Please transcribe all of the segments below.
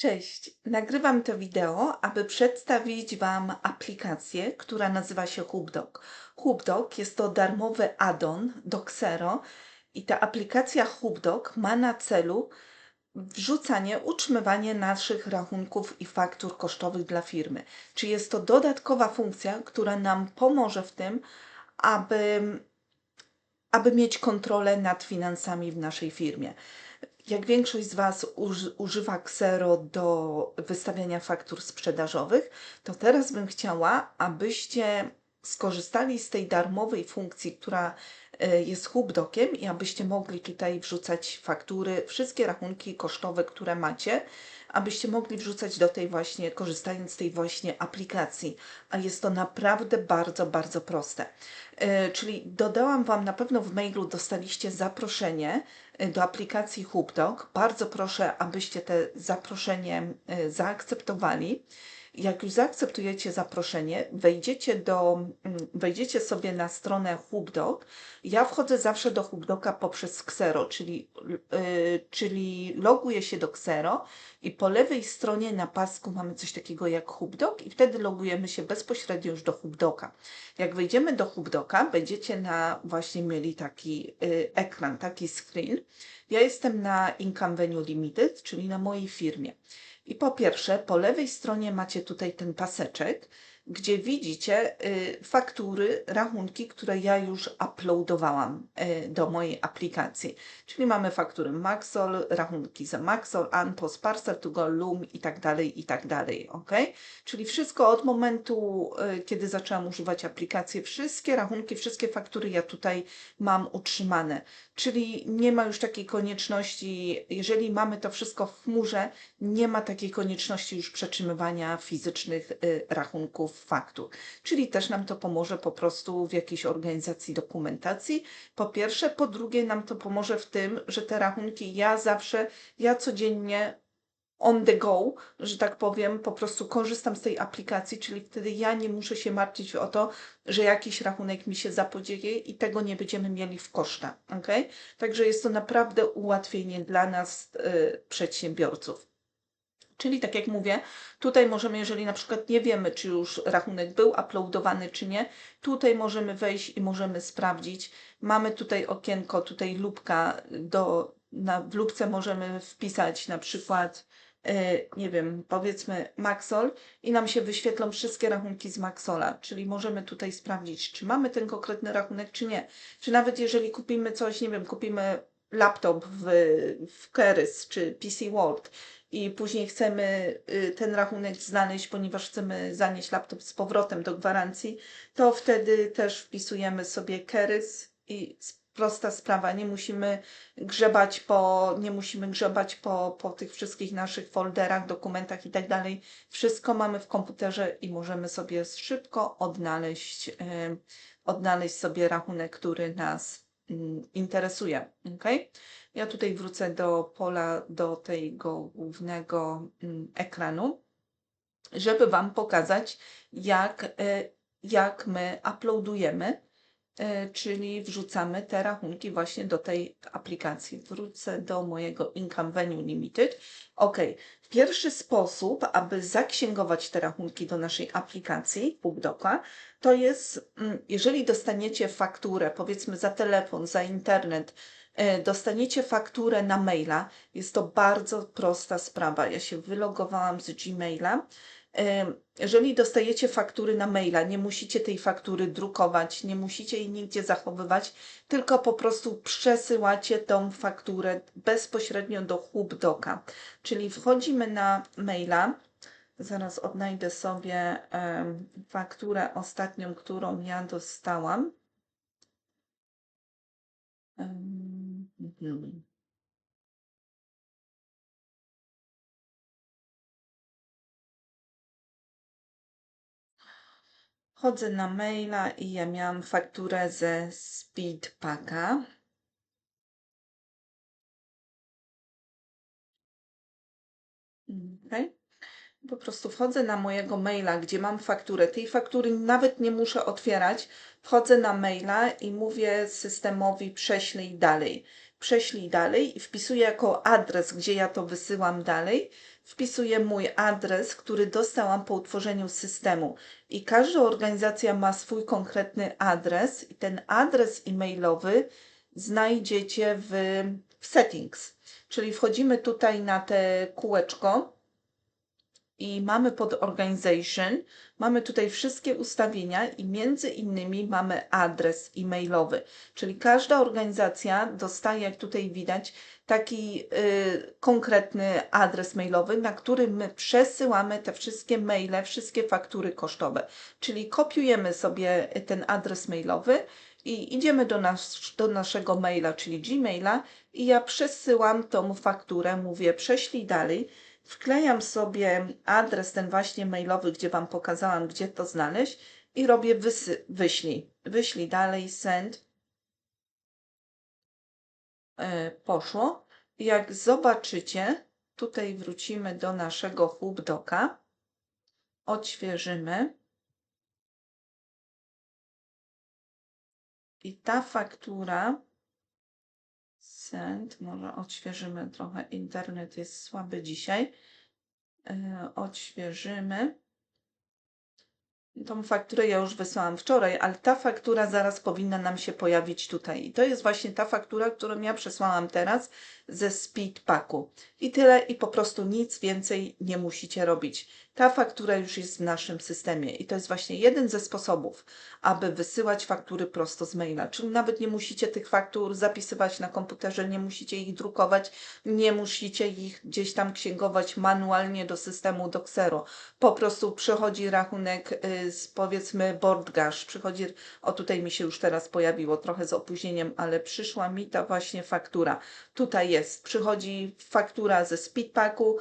Cześć, nagrywam to wideo, aby przedstawić Wam aplikację, która nazywa się HubDoc. HubDoc jest to darmowy add-on do Xero i ta aplikacja HubDoc ma na celu wrzucanie, utrzymywanie naszych rachunków i faktur kosztowych dla firmy. Czy jest to dodatkowa funkcja, która nam pomoże w tym, aby, aby mieć kontrolę nad finansami w naszej firmie. Jak większość z Was uży, używa Xero do wystawiania faktur sprzedażowych, to teraz bym chciała, abyście skorzystali z tej darmowej funkcji, która jest HubDociem i abyście mogli tutaj wrzucać faktury, wszystkie rachunki kosztowe, które macie, abyście mogli wrzucać do tej właśnie, korzystając z tej właśnie aplikacji. A jest to naprawdę bardzo, bardzo proste. E, czyli dodałam Wam na pewno w mailu, dostaliście zaproszenie e, do aplikacji HubDoc. Bardzo proszę, abyście te zaproszenie zaakceptowali. Jak już zaakceptujecie zaproszenie, wejdziecie, do, mm, wejdziecie sobie na stronę HubDoc. Ja wchodzę zawsze do HubDoca poprzez Xero, czyli, yy, czyli loguję się do Xero i po lewej stronie na pasku mamy coś takiego jak HubDoc i wtedy logujemy się bezpośrednio już do HubDoca. Jak wejdziemy do HubDoca, będziecie na właśnie mieli taki yy, ekran, taki screen. Ja jestem na Income Venue Limited, czyli na mojej firmie. I po pierwsze, po lewej stronie macie tutaj ten paseczek, gdzie widzicie y, faktury, rachunki, które ja już uploadowałam y, do mojej aplikacji. Czyli mamy faktury Maxol, rachunki za Maxol, Anpos, Parcel to Go, Loom i tak dalej, i tak dalej, ok? Czyli wszystko od momentu, y, kiedy zaczęłam używać aplikacji, wszystkie rachunki, wszystkie faktury ja tutaj mam utrzymane. Czyli nie ma już takiej konieczności, jeżeli mamy to wszystko w chmurze, nie ma takiej konieczności już przetrzymywania fizycznych rachunków faktur. Czyli też nam to pomoże po prostu w jakiejś organizacji dokumentacji. Po pierwsze, po drugie nam to pomoże w tym, że te rachunki ja zawsze, ja codziennie on the go, że tak powiem, po prostu korzystam z tej aplikacji, czyli wtedy ja nie muszę się martwić o to, że jakiś rachunek mi się zapodzieje i tego nie będziemy mieli w koszta. Okay? Także jest to naprawdę ułatwienie dla nas, yy, przedsiębiorców. Czyli tak jak mówię, tutaj możemy, jeżeli na przykład nie wiemy, czy już rachunek był uploadowany, czy nie, tutaj możemy wejść i możemy sprawdzić. Mamy tutaj okienko, tutaj lubka, do, na, w lubce możemy wpisać na przykład, yy, nie wiem, powiedzmy Maxol i nam się wyświetlą wszystkie rachunki z Maxola, czyli możemy tutaj sprawdzić, czy mamy ten konkretny rachunek, czy nie. Czy nawet jeżeli kupimy coś, nie wiem, kupimy laptop w, w Keris czy PC World i później chcemy y, ten rachunek znaleźć, ponieważ chcemy zanieść laptop z powrotem do gwarancji, to wtedy też wpisujemy sobie Keris i prosta sprawa, nie musimy grzebać po, nie musimy grzebać po, po tych wszystkich naszych folderach, dokumentach i tak dalej. Wszystko mamy w komputerze i możemy sobie szybko odnaleźć, yy, odnaleźć sobie rachunek, który nas interesuje. Okay? Ja tutaj wrócę do pola, do tego głównego mm, ekranu, żeby Wam pokazać, jak, e, jak my uploadujemy, czyli wrzucamy te rachunki właśnie do tej aplikacji. Wrócę do mojego Income Venue Limited. Ok, pierwszy sposób, aby zaksięgować te rachunki do naszej aplikacji PubDoca, to jest, mm, jeżeli dostaniecie fakturę, powiedzmy za telefon, za internet, e, dostaniecie fakturę na maila, jest to bardzo prosta sprawa. Ja się wylogowałam z Gmaila. Jeżeli dostajecie faktury na maila, nie musicie tej faktury drukować, nie musicie jej nigdzie zachowywać, tylko po prostu przesyłacie tą fakturę bezpośrednio do HubDoca. Czyli wchodzimy na maila, Zaraz odnajdę sobie fakturę ostatnią, którą ja dostałam. Chodzę na maila i ja miałam fakturę ze Speedpacka. Okay po prostu wchodzę na mojego maila, gdzie mam fakturę. Tej faktury nawet nie muszę otwierać. Wchodzę na maila i mówię systemowi prześlij dalej. prześlij dalej i wpisuję jako adres, gdzie ja to wysyłam dalej. Wpisuję mój adres, który dostałam po utworzeniu systemu. I każda organizacja ma swój konkretny adres, i ten adres e-mailowy znajdziecie w, w settings. Czyli wchodzimy tutaj na te kółeczko i mamy pod organization, mamy tutaj wszystkie ustawienia i między innymi mamy adres e-mailowy, czyli każda organizacja dostaje, jak tutaj widać, taki y, konkretny adres mailowy, na który my przesyłamy te wszystkie maile, wszystkie faktury kosztowe. Czyli kopiujemy sobie ten adres mailowy i idziemy do, nas, do naszego maila, czyli Gmaila i ja przesyłam tą fakturę, mówię prześlij dalej wklejam sobie adres ten właśnie mailowy, gdzie Wam pokazałam, gdzie to znaleźć i robię wysy, wyślij. Wyślij dalej, send. E, poszło. Jak zobaczycie, tutaj wrócimy do naszego HubDoca. Odświeżymy. I ta faktura Send, może odświeżymy trochę, internet jest słaby dzisiaj. Yy, odświeżymy. Tą fakturę ja już wysłałam wczoraj, ale ta faktura zaraz powinna nam się pojawić tutaj. I to jest właśnie ta faktura, którą ja przesłałam teraz ze Speedpacku. I tyle, i po prostu nic więcej nie musicie robić. Ta faktura już jest w naszym systemie i to jest właśnie jeden ze sposobów, aby wysyłać faktury prosto z maila. Czyli nawet nie musicie tych faktur zapisywać na komputerze, nie musicie ich drukować, nie musicie ich gdzieś tam księgować manualnie do systemu Doxero. Po prostu przychodzi rachunek y, z powiedzmy BoardGash, przychodzi, o tutaj mi się już teraz pojawiło, trochę z opóźnieniem, ale przyszła mi ta właśnie faktura. Tutaj jest, przychodzi faktura ze Speedpacku,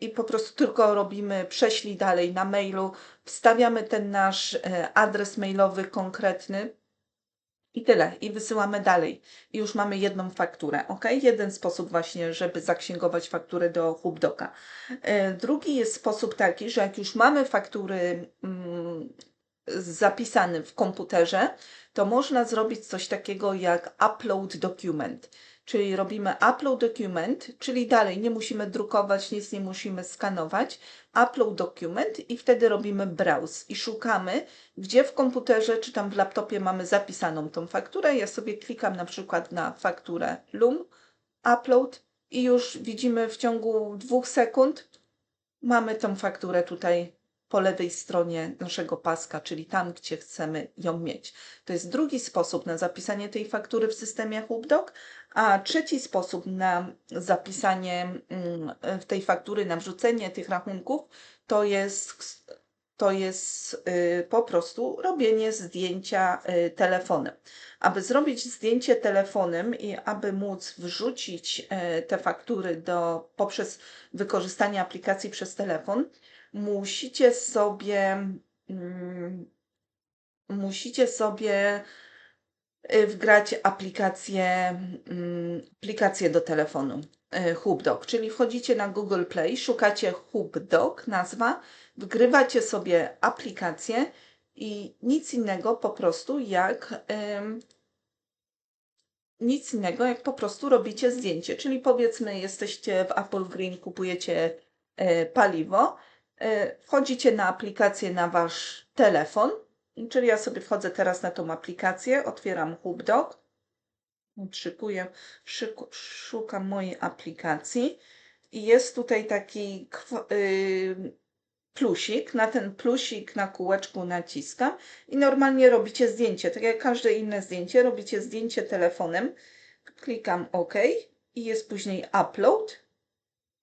i po prostu tylko robimy prześlij dalej na mailu, wstawiamy ten nasz e, adres mailowy konkretny i tyle. I wysyłamy dalej. I już mamy jedną fakturę, ok? Jeden sposób właśnie, żeby zaksięgować fakturę do HubDoca. E, drugi jest sposób taki, że jak już mamy faktury zapisane w komputerze, to można zrobić coś takiego jak upload document czyli robimy upload document, czyli dalej nie musimy drukować, nic nie musimy skanować, upload document i wtedy robimy browse i szukamy, gdzie w komputerze czy tam w laptopie mamy zapisaną tą fakturę. Ja sobie klikam na przykład na fakturę LUM, upload i już widzimy w ciągu dwóch sekund mamy tą fakturę tutaj po lewej stronie naszego paska, czyli tam, gdzie chcemy ją mieć. To jest drugi sposób na zapisanie tej faktury w systemie HubDoc, a trzeci sposób na zapisanie mm, w tej faktury, na wrzucenie tych rachunków, to jest, to jest y, po prostu robienie zdjęcia y, telefonem. Aby zrobić zdjęcie telefonem i aby móc wrzucić y, te faktury do, poprzez wykorzystanie aplikacji przez telefon, musicie sobie mm, musicie sobie y, wgrać aplikację, mm, aplikację do telefonu y, HubDoc, czyli wchodzicie na Google Play, szukacie HubDoc, nazwa, wgrywacie sobie aplikację i nic innego po prostu jak nic innego jak po prostu robicie zdjęcie, czyli powiedzmy jesteście w Apple Green, kupujecie y, paliwo wchodzicie na aplikację na wasz telefon, czyli ja sobie wchodzę teraz na tą aplikację, otwieram HubDoc, szykuję, szyku, szukam mojej aplikacji. I jest tutaj taki yy, plusik, na ten plusik na kółeczku naciskam. I normalnie robicie zdjęcie, tak jak każde inne zdjęcie, robicie zdjęcie telefonem, klikam OK. I jest później upload.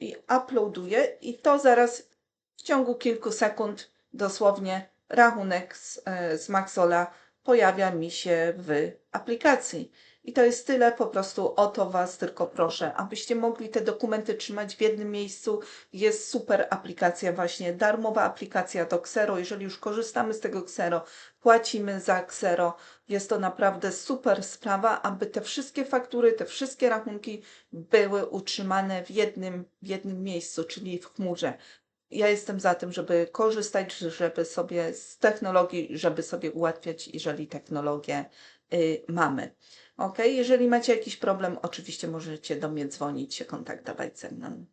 I uploaduję. I to zaraz w ciągu kilku sekund dosłownie rachunek z, e, z Maxola pojawia mi się w aplikacji. I to jest tyle, po prostu o to Was tylko proszę, abyście mogli te dokumenty trzymać w jednym miejscu. Jest super aplikacja właśnie, darmowa aplikacja do Xero. Jeżeli już korzystamy z tego Xero, płacimy za Xero. Jest to naprawdę super sprawa, aby te wszystkie faktury, te wszystkie rachunki były utrzymane w jednym, w jednym miejscu, czyli w chmurze ja jestem za tym, żeby korzystać, żeby sobie z technologii, żeby sobie ułatwiać, jeżeli technologię y, mamy. Ok, jeżeli macie jakiś problem, oczywiście możecie do mnie dzwonić, się kontaktować ze mną.